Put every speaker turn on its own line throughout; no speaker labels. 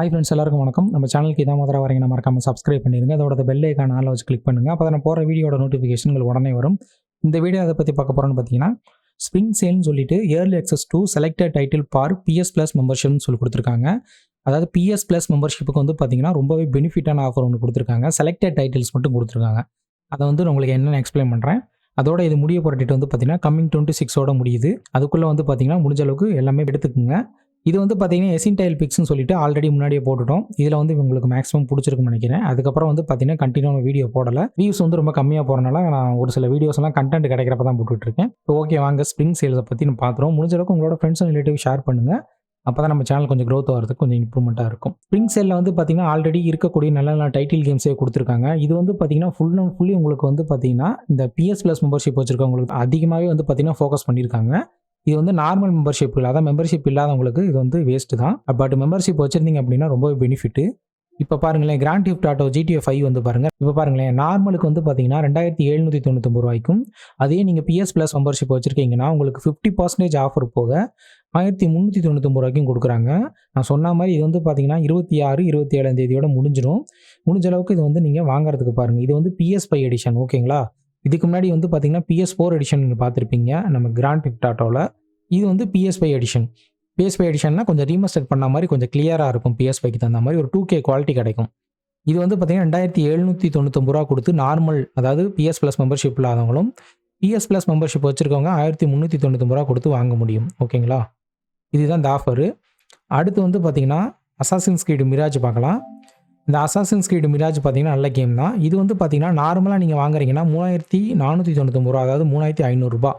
Hi friends எல்லாருக்கும் வணக்கம். நம்ம சேனலுக்கு இதான் முதல்ல வரீங்க. மறக்காம சப்ஸ்கிரைப் பண்ணிடுங்க அதோட பெல் ஐக்கான ஆளை வச்சு கிளிக் பண்ணுங்கள் அப்போ நான் போகிற வீடியோட நோட்டிஃபிகேஷன்கள் உடனே வரும். இந்த வீடியோ அதை பற்றி பார்க்க போகிறோன்னு பார்த்தீங்கன்னா ஸ்ப்ரிங் சேல்னு சொல்லிட்டு early access to selected title for PS plus மெம்பர்ஷிப்னு சொல்லி கொடுத்துருக்காங்க. அதாவது பிஎஸ் ப்ளஸ் மெம்பர்ஷிப்புக்கு வந்து பார்த்தீங்கன்னா ரொம்பவே பெனிஃபிட்டான ஆஃபர் ஒன்று கொடுத்துருக்காங்க. செலக்டட் டைட்டில்ஸ் மட்டும் கொடுத்துருக்காங்க. அதை வந்து உங்களுக்கு என்னென்னு எக்ஸ்பிளைன் பண்ணுறேன் அதோட இது முடிய போகிற டேட் வந்து பார்த்தீங்கன்னா கம்மிங் டுவெண்ட்டி சிக்ஸோட முடியுது. அதுக்குள்ளே வந்து பார்த்தீங்கன்னா முடிஞ்ச அளவுக்கு எல்லாமே எடுத்துக்குங்க. இது வந்து பார்த்தீங்கன்னா எசின்டைல் பிக்ஸ்னு சொல்லிட்டு ஆல்ரெடி முன்னாடியே போட்டுட்டோம். இதில் வந்து உங்களுக்கு மேக்ஸிமம் பிடிச்சிருக்குன்னு நினைக்கிறேன். அதுக்கப்புறம் வந்து பார்த்தீங்கன்னா கண்டினியூ வீடியோ போடலை. வியூஸ் வந்து ரொம்ப கம்மியாக போகிறனால நான் ஒரு சில வீடியோஸ் எல்லாம் கண்டென்ட் கிடைக்கிறப்ப தான் போட்டுட்ருக்கேன். இப்போ ஓகே வாங்க ஸ்ப்ரிங் சேல்ஸை பற்றி நம்ம பார்த்துருவோம் முடிஞ்ச அளவுக்கு உங்களோட ஃப்ரெண்ட்ஸ் அண்ட் ரிலேட்டிவ் ஷேர் பண்ணுங்கள் அப்போ தான் நம்ம சேனல் கொஞ்சம் க்ரோத் வரதுக்கு கொஞ்சம் இம்ப்ரூவ்மெண்ட்டாக இருக்கும். ஸ்ப்ரிங் சேலில் வந்து பார்த்தீங்கன்னா ஆல்ரெடி இருக்கக்கூடிய நல்ல நல்ல டைட்டில் கேம்ஸே கொடுத்துருக்காங்க. இது வந்து பார்த்தீங்கன்னா ஃபுல் அண்ட் ஃபுல்லி உங்களுக்கு வந்து பார்த்தீங்கன்னா இந்த பிஎஸ் ப்ளஸ் மெம்பர்ஷிப் வச்சிருக்கவங்களுக்கு அதிகமாகவே வந்து பார்த்தீங்கன்னா ஃபோக்கஸ் பண்ணியிருக்காங்க இது வந்து நார்மல் மெம்பர்ஷிப் இல்லை. அதான் மெம்பர்ஷிப் இல்லாதவங்களுக்கு இது வந்து வேஸ்ட்டு தான். பட் மெம்பர்ஷிப் வச்சுருந்தீங்க அப்படின்னா ரொம்பவே பெனிஃபிட்டு இப்போ பாருங்களேன் Grand Theft Auto GTA five வந்து பாருங்கள் இப்போ பாருங்களேன் நார்மலுக்கு வந்து பார்த்தீங்கன்னா ரெண்டாயிரத்தி எழுநூற்றி தொண்ணூத்தொம்பது ரூபாய்க்கும் அதே நீங்கள் பிஎஸ் ப்ளஸ் மெம்பர்ஷிப் வச்சுருக்கீங்கன்னா உங்களுக்கு ஃபிஃப்டி பர்சன்டேஜ் ஆஃபர் போக ஆயிரத்தி முந்நூற்றி தொண்ணூத்தொம்பது ரூபாய்க்கும் கொடுக்குறாங்க. நான் சொன்ன மாதிரி இது வந்து பார்த்தீங்கன்னா இருபத்தி ஆறு இருபத்தி ஏழாம் தேதியோட முடிஞ்சிடும். முடிஞ்ச அளவுக்கு இது வந்து நீங்கள் வாங்குறதுக்கு பாருங்கள் இது வந்து பிஎஸ் ஃபைவ் எடிஷன் ஓகேங்களா இதுக்கு முன்னாடி வந்து பார்த்தீங்கன்னா பிஎஸ் ஃபோர் எடிஷன் நீங்கள் பார்த்துருப்பீங்க. நம்ம கிராண்ட் கிஃப்ட் இது வந்து PS five edition PS five எடிஷன்னா கொஞ்சம் ரீமஸ்டர் பண்ண மாதிரி கொஞ்சம் கிளியராக இருக்கும் பிஎஸ் ஃபைவ்க்கு தகுந்த மாதிரி ஒரு டூ கே குவாலிட்டி கிடைக்கும். இது வந்து பார்த்தீங்கன்னா ரெண்டாயிரத்தி எழுநூற்றி தொண்ணூத்தொம்பது ரூபா கொடுத்து நார்மல் அதாவது பிஎஸ் ப்ளஸ் மெம்பர்ஷிப் இல்லாதவங்களும் பிஎஸ் ப்ளஸ் மெம்பர்ஷிப் வச்சுருக்கவங்க ஆயிரத்தி முந்நூற்றி தொண்ணூத்தொம்பது ரூபா கொடுத்து வாங்க முடியும். ஓகேங்களா? இதுதான் இந்த ஆஃபரு அடுத்து வந்து பார்த்தீங்கன்னா அசாசின்ஸ் கிரீடு மிராஜ் பார்க்கலாம். இந்த அசாசின் ஸ்கிரீடு மிராஜ் பார்த்தீங்கன்னா நல்ல கேம் தான். இது வந்து பார்த்தீங்கன்னா நார்மலாக நீங்கள் வாங்குறீங்கன்னா மூவாயிரத்தி நானூற்றி தொண்ணூத்தொம்பது ரூபா அதாவது மூணாயிரத்தி ஐநூறுரூபா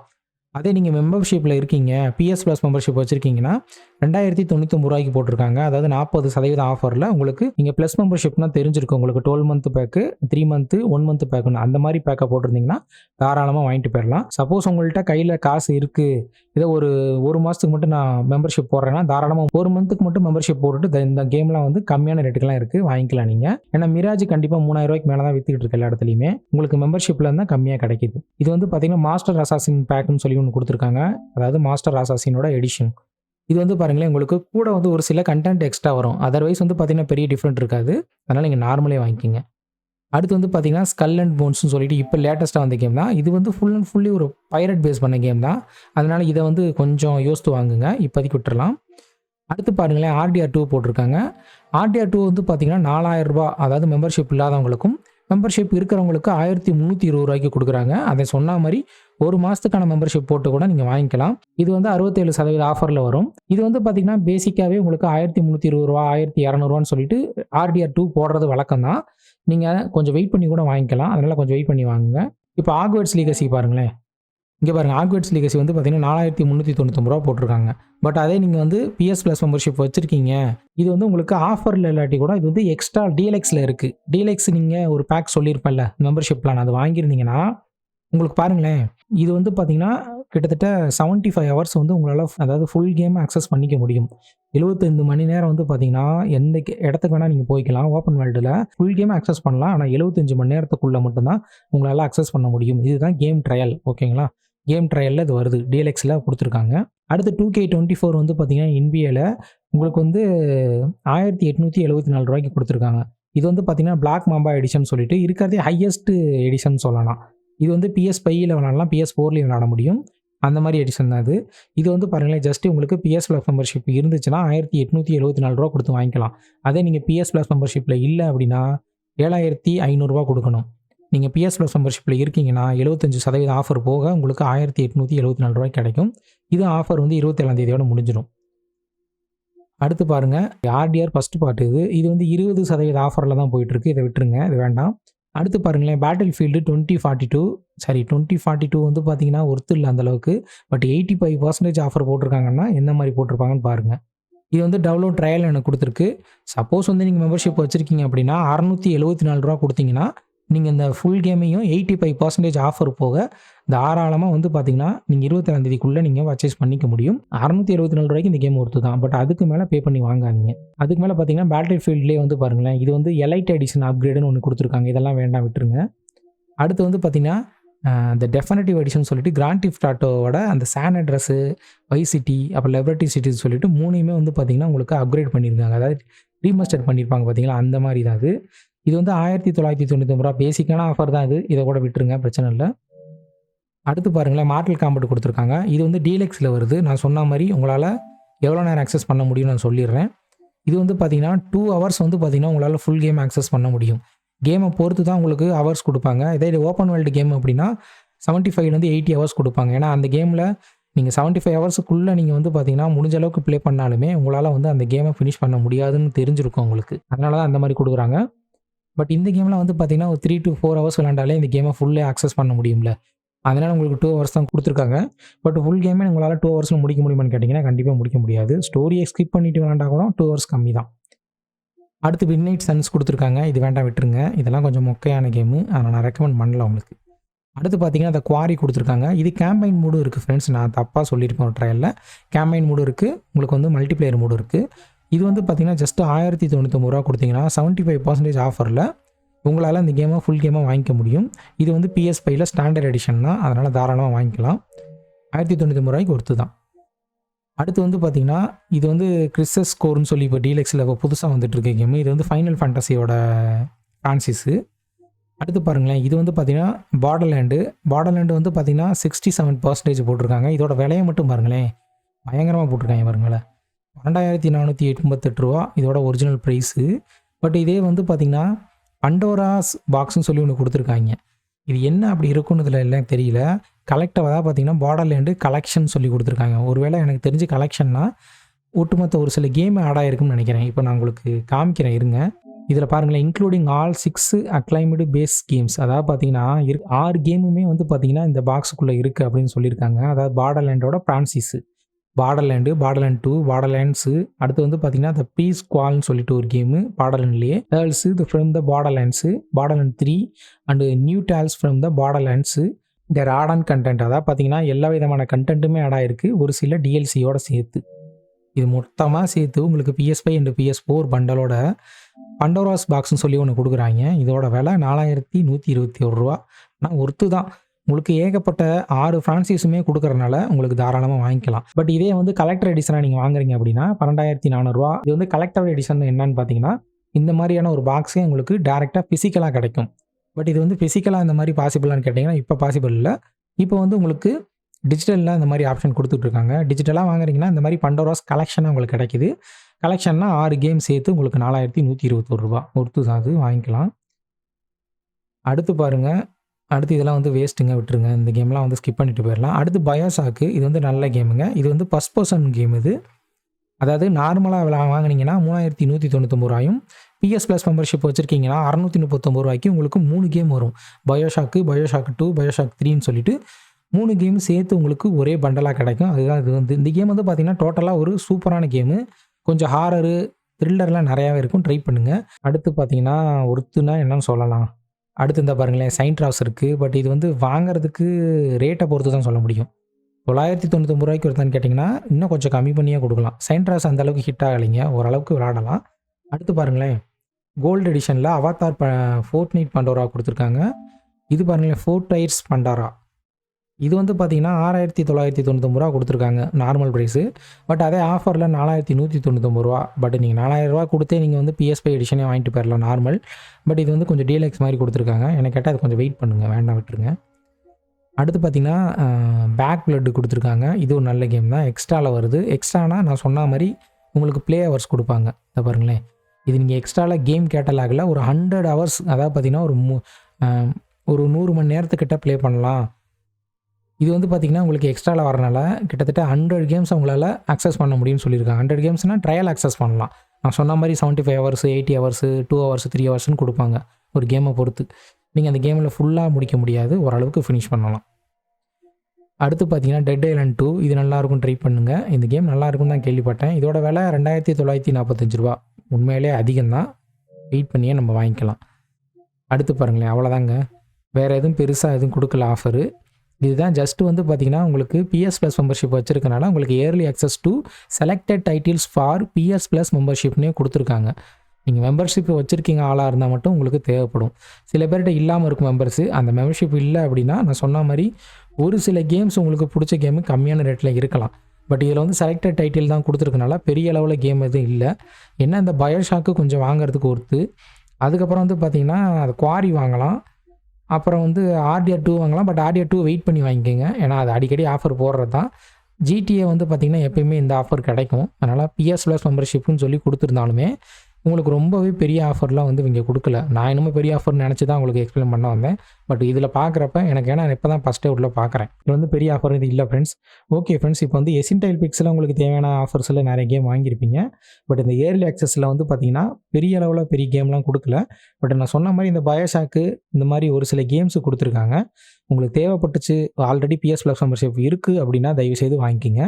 அதே நீங்கள் மெம்பர்ஷிப்பில் இருக்கீங்க பிஎஸ் ப்ளஸ் மெம்பர்ஷிப் வச்சுருக்கீங்கன்னா ரெண்டாயிரத்தி தொண்ணூற்றி ரூபாய்க்கு போட்டிருக்காங்க. அதாவது நாற்பது சதவீதம் ஆஃபரில் உங்களுக்கு நீங்கள் ப்ளஸ் மெம்பர்ஷிப்னா தெரிஞ்சிருக்கும். உங்களுக்கு twelve month pack three month one month பேக்குன்னு அந்த மாதிரி பேக்கை போட்டிருந்தீங்கன்னா தாராளமாக வாங்கிட்டு போயிடலாம் சப்போஸ் உங்கள்கிட்ட கையில் காசு இருக்குது இதை ஒரு ஒரு மாதத்துக்கு மட்டும் நான் மெம்பர்ஷிப் போடுறேன்னா தாராளமாக ஒரு மந்த்துக்கு மட்டும் மெம்பர்ஷிப் போட்டுட்டு இந்த- கேம்லாம் வந்து கம்மியான ரேட்டுக்கெலாம் இருக்குது வாங்கிக்கலாம் நீங்கள் ஏன்னா மிராஜ் கண்டிப்பாக மூணாயிரம் ரூபாய்க்கு மேலே தான் விற்றுக்கிட்டு இருக்கு எல்லா இடத்துலையுமே. உங்களுக்கு மெம்பர்ஷிப்பில் இருந்தால் கம்மியாக கிடைக்குது. இது வந்து பார்த்தீங்கன்னா மாஸ்டர் அசாசின் பேக்குன்னு சொல்லி ஒன்று கொடுத்துருக்காங்க. அதாவது மாஸ்டர் ஆசாசினோட எடிஷன் இது வந்து பாருங்களேன் உங்களுக்கு கூட வந்து ஒரு சில கண்டென்ட் எக்ஸ்ட்ரா வரும். அதர்வைஸ் வந்து பார்த்தீங்கன்னா பெரிய டிஃப்ரெண்ட் இருக்காது. அதனால் நீங்கள் நார்மலே வாங்கிக்கிங்க. அடுத்து வந்து பார்த்தீங்கன்னா ஸ்கல் அண்ட் போன்ஸ்னு சொல்லிட்டு இப்போ லேட்டஸ்ட்டாக வந்த கேம் தான். இது வந்து ஃபுல் அண்ட் ஃபுல்லி ஒரு பைரட் பேஸ் பண்ண கேம் தான். அதனால் இதை வந்து கொஞ்சம் யோசித்து வாங்குங்க. இப்போதைக்கு விட்டுறலாம். அடுத்து பாருங்களேன் ஆர்டிஆர் டூ போட்டிருக்காங்க. ஆர்டிஆர் டூ வந்து பார்த்தீங்கன்னா நாலாயிரம் அதாவது மெம்பர்ஷிப் இல்லாதவங்களுக்கும் மெம்பர்ஷிப் இருக்கிறவங்களுக்கு ஆயிரத்தி முந்நூற்றி இருபது ரூபாய்க்கு கொடுக்குறாங்க. அதை சொன்ன மாதிரி ஒரு மாதத்துக்கான மெம்பர்ஷிப் போட்டு கூட நீங்கள் வாங்கிக்கலாம். இது வந்து அறுபத்தேழு சதவீத ஆஃபரில் வரும். இது வந்து பார்த்தீங்கன்னா பேசிக்காகவே உங்களுக்கு ஆயிரத்தி முந்நூற்றி இருபது ரூபா ஆயிரத்தி இரநூறுவான்னு சொல்லிட்டு ஆர்டிஆர் டூ போடுறது வழக்கம் தான். நீங்கள் கொஞ்சம் வெயிட் பண்ணி கூட வாங்கிக்கலாம். அதனால் கொஞ்சம் வெயிட் பண்ணி வாங்குங்க. இப்போ ஆக்வேர்ட்ஸ் லீகசி பாருங்களேன். இங்கே பாருங்கள் ஆக்வேட்ஸ் லீகசி வந்து பார்த்தீங்கன்னா நாலாயிரத்தி முந்நூற்றி தொண்ணூத்தொம்பது ரூபா போட்டிருக்காங்க. பட் அதே நீங்கள் வந்து பிஎஸ் ப்ளஸ் மெம்பர்ஷிப் வச்சுருக்கீங்க. இது வந்து உங்களுக்கு ஆஃபரில் இல்லாட்டி கூட இது வந்து எக்ஸ்ட்ரா டீலெக்ஸில் இருக்குது டீலெக்ஸ் நீங்கள் ஒரு பேக் சொல்லியிருப்பேன்ல மெம்பர்ஷிப் பிளான் அது வாங்கியிருந்தீங்கன்னா உங்களுக்கு பாருங்களேன் இது வந்து பார்த்தீங்கன்னா கிட்டத்தட்ட 75 ஃபைவ் ஹவர்ஸ் வந்து உங்களால் அதாவது ஃபுல் கேம் அக்சஸ் பண்ணிக்க முடியும். 75 மணி நேரம் வந்து பார்த்தீங்கன்னா எந்த இடத்துக்கு வேணால் நீங்கள் போய்க்கலாம். ஓப்பன் வேர்ல்டில் ஃபுல் கேம் அக்சஸ் பண்ணலாம். ஆனால் 75 மணி நேரத்துக்குள்ளே மட்டும்தான் உங்களால் அக்சஸ் பண்ண முடியும். இதுதான் கேம் ட்ரையல் ஓகேங்களா கேம் ட்ரையலில் இது வருது. டிஎல்எக்ஸில் கொடுத்துருக்காங்க. அடுத்து டூ கே டுவெண்ட்டி ஃபோர் வந்து பார்த்திங்கன்னா இன்பிஏல உங்களுக்கு வந்து ஆயிரத்தி எட்நூற்றி எழுபத்தி நாலு ரூபாய்க்கு கொடுத்துருக்காங்க. இது வந்து பார்த்திங்கன்னா பிளாக் மாம்பா எடிஷன் சொல்லிட்டு இருக்கிறதே ஹையஸ்ட் எடிஷன் சொல்லலாம். இது வந்து பிஎஸ் ஃபைவ்ல விளாடலாம் பிஎஸ் ஃபோர்லேயும் விளாட முடியும். அந்த மாதிரி எடிஷன் தான் அது இது வந்து பாருங்களேன் ஜஸ்ட் உங்களுக்கு பிஎஸ் ப்ளஸ் மெம்பர்ஷிப் இருந்துச்சுன்னா ஆயிரத்தி எட்நூற்றி எழுபத்தி நாலு ரூபா கொடுத்து வாங்கிக்கலாம். அதே நீங்கள் பிஎஸ் ப்ளஸ் மெம்பர்ஷிப்பில் இல்லை அப்படின்னா ஏழாயிரத்தி ஐநூறுரூவா கொடுக்கணும். நீங்கள் பிஎஸ் ப்ளஸ் மெம்பர்ஷிப்பில் இருக்கீங்கன்னா எழுபத்தஞ்சு சதவீதம் ஆஃபர் போக உங்களுக்கு ஆயிரத்தி எட்நூற்றி எழுபத்தி நாலு ரூபாய் கிடைக்கும். இது ஆஃபர் வந்து இருபத்தேழாம் தேதியோட முடிஞ்சிடும் அடுத்து பாருங்கள் ஆர்டிஆர் ஃபஸ்ட் பார்ட் இது. இது வந்து இருபது சதவீத ஆஃபரில் தான் போயிட்டுருக்கு இதை விட்டுருங்க இது வேண்டாம். அடுத்து பாருங்களேன் battle field twenty forty two சரி டுவெண்ட்டி ஃபார்ட்டி டூ வந்து பார்த்தீங்கன்னா ஒர்த்து இல்லை அந்தளவுக்கு but eighty five percentage offer போட்டிருக்காங்கன்னா எந்த மாதிரி போட்டிருப்பாங்கன்னு பாருங்கள் இது வந்து டவுன்லோட் ட்ரையல் எனக்கு கொடுத்துருக்கு. சப்போஸ் வந்து நீங்கள் மெம்பர்ஷிப் வச்சுருக்கீங்க அப்படின்னா அறநூற்றி எழுபத்தி நாலு ரூபா கொடுத்தீங்கன்னா நீங்கள் இந்த ஃபுல் கேமையும் எயிட்டி ஃபைவ் பர்சன்டேஜ் ஆஃபர் போக தாராளமாக வந்து பார்த்தீங்கன்னா நீங்கள் இருபத்தேழாந்தேதிக்குள்ளே நீங்கள் பர்ச்சேஸ் பண்ணிக்க முடியும். அறநூற்றி இருபத்தி நாலு ரூபாய்க்கு இந்த கேம் ஒருத்து தான் பட் அதுக்கு மேலே பே பண்ணி வாங்காதீங்க. அதுக்கு மேலே பார்த்தீங்கன்னா பேட்டரி ஃபீல்ட்லேயே வந்து பாருங்களேன் இது வந்து எலைட் எடிஷன் அப்கிரேடுன்னு ஒன்று கொடுத்துருக்காங்க. இதெல்லாம் வேண்டாம் விட்டுருங்க. அடுத்து வந்து பார்த்தீங்கன்னா இந்த டெஃபினட்டிவ் எடிஷன் சொல்லிட்டு கிராண்ட் டிஃப்ட் ஆட்டோவோட அந்த சேன் அட்ரஸ்ஸு வை சிட்டி அப்புறம் லெபர்ட்டி சிட்டின்னு சொல்லிட்டு மூணையுமே வந்து பார்த்தீங்கன்னா உங்களுக்கு அப்கிரேட் பண்ணியிருக்காங்க அதாவது ரீமஸ்டர் பண்ணியிருப்பாங்க பார்த்தீங்களா அந்த மாதிரி தான் அது. இது வந்து ஆயிரத்தி தொள்ளாயிரத்தி தொண்ணூத்தொம்பது ரூபா பேசிக்கான ஆஃபர் தான் இது. இதை கூட விட்டுருங்க பிரச்சனை இல்லை. அடுத்து பாருங்களேன் மார்டல் காம்பட் கொடுத்துருக்காங்க. இது வந்து டீலக்ஸில் வருது. நான் சொன்ன மாதிரி உங்களால் எவ்வளோ நேரம் ஆக்சஸ் பண்ண முடியும்னு நான் சொல்லிடுறேன். இது வந்து பார்த்தீங்கன்னா டூ ஹவர்ஸ் வந்து பார்த்தீங்கன்னா உங்களால் ஃபுல் கேம் ஆக்சஸ் பண்ண முடியும். கேமை பொறுத்து தான் உங்களுக்கு ஹவர்ஸ் கொடுப்பாங்க. இதே இது ஓப்பன் வேர்ல்டு கேம் அப்படின்னா செவன்ட்டி ஃபைவ்லேருந்து எயிட்டி ஹவர்ஸ் கொடுப்பாங்க. ஏன்னா அந்த கேமில் நீங்கள் செவன்ட்டி ஃபைவ் ஹவர்ஸுக்குள்ளே நீங்கள் வந்து பார்த்தீங்கன்னா முடிஞ்ச அளவுக்கு ப்ளே பண்ணாலுமே உங்களால் வந்து அந்த கேமை ஃபினிஷ் பண்ண முடியாதுன்னு தெரிஞ்சிருக்கும் உங்களுக்கு. அதனால தான் அந்த மாதிரி கொடுக்குறாங்க. பட் இந்த கேம்லாம் வந்து பார்த்தீங்கன்னா ஒரு த்ரீ டு ஃபோர் ஹவர்ஸ் விளாண்டாலே இந்த கேமை ஃபுல்லே அக்சஸ் பண்ண முடியும்ல. அதனால் உங்களுக்கு டூ ஹவர்ஸ் தான் கொடுத்துருக்காங்க. பட் ஃபுல் கேமே உங்களால் டூ ஹவர்ஸில் முடிக்க முடியுமான்னு கேட்டிங்கன்னா கண்டிப்பாக முடிக்க முடியாது. ஸ்டோரியை ஸ்கிப் பண்ணிட்டு விளாண்டா கூட டூ ஹவர்ஸ் கம்மி தான். அடுத்து மிட் நைட் சன்ஸ் கொடுத்துருக்காங்க. இது வேண்டாம் விட்டுருங்க. இதெல்லாம் கொஞ்சம் மொக்கையான கேமு அதை நான் ரெக்கமெண்ட் பண்ணல உங்களுக்கு. அடுத்து பார்த்தீங்கன்னா அந்த குவாரி கொடுத்துருக்காங்க. இது கேம்பைன் மூடும் இருக்குது ஃப்ரெண்ட்ஸ் நான் தப்பாக சொல்லியிருக்கேன் ஒரு ட்ரையலில் கேம்பைன் மூடும் இருக்குது உங்களுக்கு வந்து மல்டிப்ளேயர் மூடும் இருக்குது இது வந்து பார்த்தீங்கன்னா ஜஸ்ட் ஆயிரத்தி தொண்ணூத்தொம்பது ரூபா கொடுத்தீங்கன்னா செவன்ட்டி ஃபைவ் பர்சன்டேஜ் ஆஃபரில் உங்களால் இந்த கேமை ஃபுல் கேமாக வாங்கிக்க முடியும். இது வந்து பிஎஸ் ஃபைவ்ல ஸ்டாண்டர்ட் எடிஷன் தான். அதனால் தாராளமாக வாங்கிக்கலாம். ஆயிரத்தி தொண்ணூத்தொம்பது ரூபாய்க்கு ஒருத்து தான். அடுத்து வந்து பார்த்தீங்கன்னா இது வந்து கிறிஸ்டஸ் ஸ்கோர்னு சொல்லி இப்போ டீலெக்ஸில் இப்போ புதுசாக வந்துட்டு இருக்க கேமு இது வந்து ஃபைனல் ஃபேண்டசியோட ஃப்ரான்சிஸு அடுத்து பாருங்களேன். இது வந்து பார்த்திங்கன்னா பார்டர்லேண்டு பார்டர்லேண்டு வந்து பார்த்திங்கன்னா சிக்ஸ்டி செவன் பர்சன்டேஜ் போட்டிருக்காங்க. இதோட விலையை மட்டும் பாருங்களேன். பயங்கரமாக போட்டிருக்காங்க பாருங்களேன். பன்னெண்டாயிரத்தி நானூற்றி எண்பத்தெட்டு ரூபா இதோட ஒரிஜினல் ப்ரைஸு பட் இதே வந்து பார்த்தீங்கன்னா பண்டோராஸ் பாக்ஸ்னு சொல்லி ஒன்று கொடுத்துருக்காங்க. இது என்ன அப்படி இருக்குன்னு இதில் எல்லாம் தெரியல. கலெக்டவாக தான் பார்த்தீங்கன்னா பார்டர்லேண்டு கலெக்ஷன் சொல்லி கொடுத்துருக்காங்க. ஒருவேளை எனக்கு தெரிஞ்சு கலெக்ஷன்னா ஒட்டுமொத்த ஒரு சில கேம் ஆட் ஆகிருக்குன்னு நினைக்கிறேன். இப்போ நான் உங்களுக்கு காமிக்கிறேன் இருங்க. இதில் பாருங்களேன் including all six acclaimed base games அதாவது பார்த்தீங்கன்னா இரு ஆறு கேமுமே வந்து பார்த்தீங்கன்னா இந்த பாக்ஸுக்குள்ளே இருக்குது அப்படின்னு சொல்லியிருக்காங்க. அதாவது பார்டர்லேண்டோட பிரான்சிஸு பார்டர்லேண்டு பார்டர்லேண்ட் டூ பார்டர்லேண்ட்ஸு அடுத்து வந்து பார்த்தீங்கன்னா த பீஸ் குவால்னு சொல்லிட்டு ஒரு game பார்டர்லேண்ட்லேயே tales the from the Borderlands Borderlands three and new tales from the Borderlands add and and content அதாவது பார்த்தீங்கன்னா எல்லா விதமான கண்டென்ட்டுமே ஆட் ஆயிருக்கு. ஒரு சில டிஎல்சியோட சேர்த்து. இது மொத்தமாக சேர்த்து உங்களுக்கு PS five and PS four பண்டலோட Pandora's பாக்ஸ்னு சொல்லி ஒன்று கொடுக்குறாங்க. இதோட விலை நாலாயிரத்தி நூற்றி இருபத்தி ஒரு ரூபா. ஆனால் ஒர்த்து தான் உங்களுக்கு ஏகப்பட்ட ஆறு ஃப்ரான்சைஸுமே கொடுக்கறனால உங்களுக்கு தாராளமாக வாங்கிக்கலாம். பட் இதே வந்து கலெக்டர் எடிஷனாக நீங்கள் வாங்குறீங்க அப்படின்னா பன்னெண்டாயிரத்தி நானூறுரூவா இது வந்து கலெக்டர் எடிஷன் என்னன்னு பார்த்தீங்கன்னா இந்த மாதிரியான ஒரு பாக்ஸே உங்களுக்கு டேரெக்டாக ஃபிசிக்கலாக கிடைக்கும். பட் இது வந்து ஃபிசிக்கலாக இந்த மாதிரி பாசிபிளான்னு கேட்டிங்கன்னா இப்போ பாசிபிள் இல்லை. இப்போ வந்து உங்களுக்கு டிஜிட்டலில் இந்த மாதிரி ஆப்ஷன் கொடுத்துட்ருக்காங்க. டிஜிட்டலாக வாங்குறீங்கன்னா இந்த மாதிரி பண்டோராஸ் கலெக்ஷனாக உங்களுக்கு கிடைக்குது. கலெக்ஷன்னா ஆறு கேம் சேர்த்து உங்களுக்கு நாலாயிரத்தி நூற்றி இருபத்தொரு ரூபா. ஒருத்து சாது வாங்கிக்கலாம். அடுத்து பாருங்கள் அடுத்து இதெல்லாம் வந்து வேஸ்ட்டுங்க விட்டுருங்க. இந்த கேம்லாம் வந்து ஸ்கிப் பண்ணிட்டு போயிடலாம். அடுத்து பயோசாக்கு இது வந்து நல்ல கேமுங்க இது வந்து ஃபஸ்ட் பர்சன் கேம் இது. அதாவது நார்மலாக விளா வாங்கினீங்கன்னா மூணாயிரத்தி நூற்றி தொண்ணூத்தொம்பது ரூபாயும் பிஎஸ் ப்ளஸ் மெம்பர்ஷிப் வச்சுருக்கீங்கன்னா அறநூற்றி முப்பத்தொம்பது ரூபாய்க்கு உங்களுக்கு மூணு கேம் வரும். பயோஷாக்கு பயோஷாக் டூ பயோஷாக் த்ரீன்னு சொல்லிட்டு மூணு கேம் சேர்த்து உங்களுக்கு ஒரே பண்டலாக கிடைக்கும். அதுதான் இது வந்து இந்த கேம் வந்து பார்த்திங்கன்னா டோட்டலாக ஒரு சூப்பரான கேமு கொஞ்சம் ஹாரரு த்ரில்லர்லாம் நிறையாவே இருக்கும். ட்ரை பண்ணுங்கள் அடுத்து பார்த்தீங்கன்னா ஒருத்துனா என்னன்னு சொல்லலாம். அடுத்து இந்த பாருங்களேன் சைன்ட்ராஸ் இருக்குது பட் இது வந்து வாங்குறதுக்கு ரேட்டை பொறுத்து தான் சொல்ல முடியும். தொள்ளாயிரத்தி தொண்ணூத்தொம்பது ரூபாய்க்கு ஒருத்தான்னு கேட்டிங்கன்னா இன்னும் கொஞ்சம் கம்மி பண்ணியே கொடுக்கலாம். சைன்ட்ராஸ் அந்த அளவுக்கு ஹிட் ஆகலைங்க. ஓரளவுக்கு விளாடலாம் அடுத்து பாருங்களேன் கோல்டு எடிஷனில் அவத்தார் ப ஃபோர்ட் நைட் பண்டோரா கொடுத்துருக்காங்க. இது பாருங்களேன் ஃபோர்ட் டயர்ஸ் பண்டாரா இது வந்து பார்த்தீங்கன்னா ஆறாயிரத்தி தொள்ளாயிரத்தி தொண்ணூத்தொம்பது ரூபா கொடுத்துருக்காங்க நார்மல் ப்ரைஸு பட் அதே ஆஃபரில் நாலாயிரத்தி நூற்றி தொண்ணூத்தொம்பது ரூபா. பட் நீங்கள் நாலாயிரம் ரூபா கொடுத்தே நீங்கள் வந்து பிஎஸ்பை எடிஷனே வாங்கிட்டு போயிடலாம் நார்மல் பட் இது வந்து கொஞ்சம் டீலக்ஸ் மாதிரி கொடுத்துருக்காங்க. எனக்கு கேட்டால் அது கொஞ்சம் வெயிட் பண்ணுங்கள் வேண்டாம் விட்டுருங்க. அடுத்து பார்த்தீங்கன்னா பேக் பிளட்டு கொடுத்துருக்காங்க. இது ஒரு நல்ல கேம் தான். எக்ஸ்ட்ராவில் வருது. எக்ஸ்ட்ரானா நான் சொன்ன மாதிரி உங்களுக்கு ப்ளே ஹவர்ஸ் கொடுப்பாங்க. இதை பாருங்களேன். இது நீங்கள் எக்ஸ்ட்ராவில் கேம் கேட்டலாகில் ஒரு ஹண்ட்ரட் ஹவர்ஸ் அதாவது பார்த்தீங்கன்னா ஒரு மூ ஒரு நூறு மணி நேரத்துக்கிட்ட ப்ளே பண்ணலாம். இது வந்து பார்த்தீங்கன்னா உங்களுக்கு எக்ஸ்ட்ராவில் வரனால கிட்டத்தட்ட ஹண்ட்ரட் கேம்ஸ் உங்களால் அக்சஸ் பண்ண முடியும்னு சொல்லியிருக்காங்க. ஹண்ட்ரட் கேம்ஸ்னால் ட்ரையல் அக்சஸ் பண்ணலாம். நான் சொன்ன மாதிரி seventy five hours eighty hours two hours three ஹவர்ஸ்னு கொடுப்பாங்க ஒரு கேமை பொறுத்து. நீங்கள் அந்த கேமில் ஃபுல்லாக முடிக்க முடியாது. ஓரளவுக்கு ஃபினிஷ் பண்ணலாம். அடுத்து பார்த்தீங்கன்னா டெட் ஐலண்ட் டூ இது நல்லாயிருக்கும் ட்ரை பண்ணுங்கள் இந்த கேம் நல்லாயிருக்கும் தான் கேள்விப்பட்டேன். இதோட விலை ரெண்டாயிரத்தி தொள்ளாயிரத்தி நாற்பத்தஞ்சு ரூபா. உண்மையிலே அதிகம்தான். வெயிட் பண்ணியே நம்ம வாங்கிக்கலாம். அடுத்து பாருங்களேன் அவ்வளோதாங்க வேறு எதுவும் பெருசாக எதுவும் கொடுக்கல ஆஃபரு இதுதான் ஜஸ்ட் வந்து பார்த்தீங்கன்னா உங்களுக்கு பிஎஸ் ப்ளஸ் மெம்பர்ஷிப் வச்சிருக்கனால உங்களுக்கு early access to selected titles for PS plus மெம்பர்ஷிப்னே கொடுத்துருக்காங்க. நீங்கள் மெம்பர்ஷிப் வச்சுருக்கீங்க ஆளாக இருந்தால் மட்டும் உங்களுக்கு தேவைப்படும். சில பேர்கிட்ட இல்லாமல் இருக்கும் மெம்பர்ஸு அந்த மெம்பர்ஷிப் இல்லை அப்படின்னா நான் சொன்ன மாதிரி ஒரு சில கேம்ஸ் உங்களுக்கு பிடிச்ச கேமு கம்மியான ரேட்டில் இருக்கலாம். பட் இதில் வந்து செலக்டட் டைட்டில் தான் கொடுத்துருக்கனால பெரிய அளவில் கேம் எதுவும் இல்லை. என்ன இந்த பயோஷாக்கு கொஞ்சம் வாங்குறதுக்கு ஒருத்து அதுக்கப்புறம் வந்து பார்த்திங்கன்னா அது குவாரி வாங்கலாம். அப்புறம் வந்து ஆர்டிஆர் டூ வாங்கலாம் பட் ஆர்டிஆர் டூ வெயிட் பண்ணி வாங்கிக்கோங்க. ஏன்னா அது அடிக்கடி ஆஃபர் போடுறது தான் ஜிடிஏ வந்து பார்த்திங்கன்னா எப்பயுமே இந்த ஆஃபர் கிடைக்கும். அதனால் பிஎஸ் ப்ளஸ் மெம்பர்ஷிப்னு சொல்லி கொடுத்துருந்தாலுமே உங்களுக்கு ரொம்பவே பெரிய ஆஃபர்லாம் வந்து இங்கே கொடுக்கல. நான் இன்னமும் பெரிய ஆஃபர்னு நினச்சி தான் உங்களுக்கு எக்ஸ்பிளைன் பண்ண வந்தேன். பட் இதில் பார்க்குறப்ப எனக்கு ஏன்னா இப்போ தான் ஃபஸ்ட்டே உள்ள பார்க்குறேன் இது வந்து பெரிய ஆஃபர் இது இல்லை ஃப்ரெண்ட்ஸ் ஓகே ஃப்ரெண்ட்ஸ் இப்போ வந்து எசின்டைல் பிக்ஸில் உங்களுக்கு தேவையான ஆஃபர்ஸில் நிறைய கேம் வாங்கியிருப்பீங்க. பட் இந்த ஏர்லி ஆக்சஸில் வந்து பார்த்தீங்கன்னா பெரிய அளவில் பெரிய கேம்லாம் கொடுக்கல. பட் நான் சொன்ன மாதிரி இந்த பயோஷாக்கு இந்த மாதிரி ஒரு சில கேம்ஸு கொடுத்துருக்காங்க. உங்களுக்கு தேவைப்பட்டுச்சு ஆல்ரெடி பிஎஸ் ப்ளஸ் மெம்பர்ஷிப் இருக்குது அப்படின்னா தயவு செய்து வாங்கிக்கிங்க.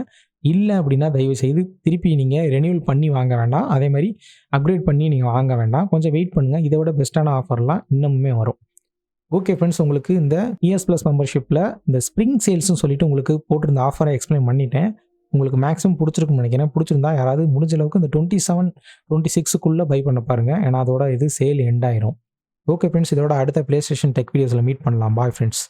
இல்லை அப்படின்னா தயவு செய்து திருப்பி நீங்கள் ரெனியூல் பண்ணி வாங்க வேண்டாம். அதே மாதிரி அப்கிரேட் பண்ணி நீங்கள் வாங்க வேண்டாம். கொஞ்சம் வெயிட் பண்ணுங்கள் இதை விட பெஸ்ட்டான ஆஃபர்லாம் இன்னமுமே வரும். ஓகே ஃப்ரெண்ட்ஸ் உங்களுக்கு இந்த இஎஸ் ப்ளஸ் மெம்பர்ஷிப்பில் இந்த ஸ்ப்ரிங் சேல்ஸ்னு சொல்லிட்டு உங்களுக்கு போட்டிருந்த ஆஃபரை எக்ஸ்பிளைன் பண்ணிட்டேன். உங்களுக்கு மேக்ஸிமம் பிடிச்சிருக்குன்னு நினைக்கிறேன். பிடிச்சிருந்தா யாராவது முடிஞ்ச அளவுக்கு இந்த டுவெண்ட்டி செவன் டுவெண்ட்டி சிக்ஸுக்குள்ளே பை பண்ண பாருங்கள் ஏன்னா அதோட இது சேல் எண்ட் ஆயிரும். ஓகே ஃப்ரெண்ட்ஸ் இதோட அடுத்த ப்ளே ஸ்டேஷன் டெக் வீடியோஸில் மீட் பண்ணலாம். Bye friends